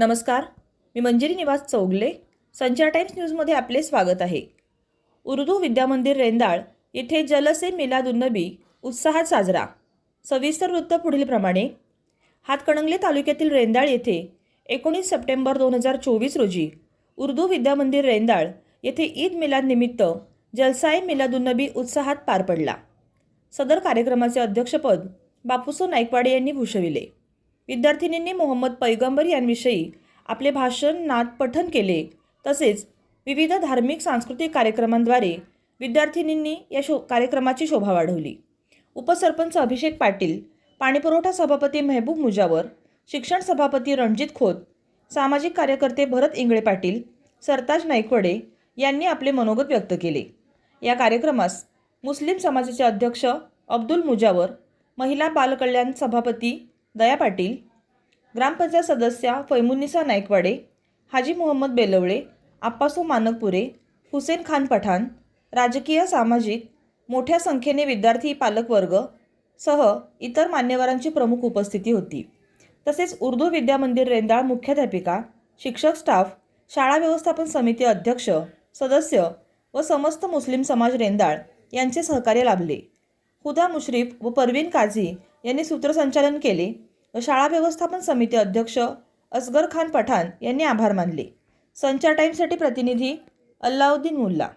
नमस्कार मी मंजिरी निवास चौगले संचार टाइम्स न्यूजमध्ये आपले स्वागत आहे. उर्दू विद्यामंदिर रेंदाळ येथे जलसे मिलादुन्नबी उत्साहात साजरा. सविस्तर वृत्त पुढीलप्रमाणे हातकणंगले तालुक्यातील रेंदाळ येथे एकोणीस सप्टेंबर दोन हजार चोवीस रोजी उर्दू विद्यामंदिर रेंदाळ येथे ईद मिलादनिमित्त जलसाए मिलादुन्नबी उत्साहात पार पडला. सदर कार्यक्रमाचे अध्यक्षपद बापूसो नाईकवाडे यांनी भूषविले. विद्यार्थिनींनी मोहम्मद पैगंबर यांविषयी आपले भाषण नाद पठन केले. तसेच विविध धार्मिक सांस्कृतिक कार्यक्रमांद्वारे विद्यार्थिनींनी या शो कार्यक्रमाची शोभा वाढवली. उपसरपंच अभिषेक पाटील पाणीपुरवठा सभापती मेहबूब मुजावर शिक्षण सभापती रणजित खोत सामाजिक कार्यकर्ते भरत इंगळे पाटील सरताज नाईकवडे यांनी आपले मनोगत व्यक्त केले. या कार्यक्रमास मुस्लिम समाजाचे अध्यक्ष अब्दुल मुजावर महिला बालकल्याण सभापती दया पाटील ग्रामपंचायत सदस्या फैमुन्निसा नाईकवाडे हाजी मोहम्मद बेलवळे आप्पासो मानकपुरे हुसेन खान पठाण राजकीय सामाजिक मोठ्या संख्येने विद्यार्थी पालकवर्ग सह इतर मान्यवरांची प्रमुख उपस्थिती होती. तसेच उर्दू विद्यामंदिर रेंदाळ मुख्याध्यापिका शिक्षक स्टाफ शाळा व्यवस्थापन समिती अध्यक्ष सदस्य व समस्त मुस्लिम समाज रेंदाळ यांचे सहकार्य लाभले. हुदा मुश्रीफ व परवीन काझी यांनी सूत्रसंचालन केले. शाळा व्यवस्थापन समिती अध्यक्ष असगर खान पठाण यांनी आभार मानले. संचार टाईमसाठी प्रतिनिधी अल्लाउद्दीन मुल्ला.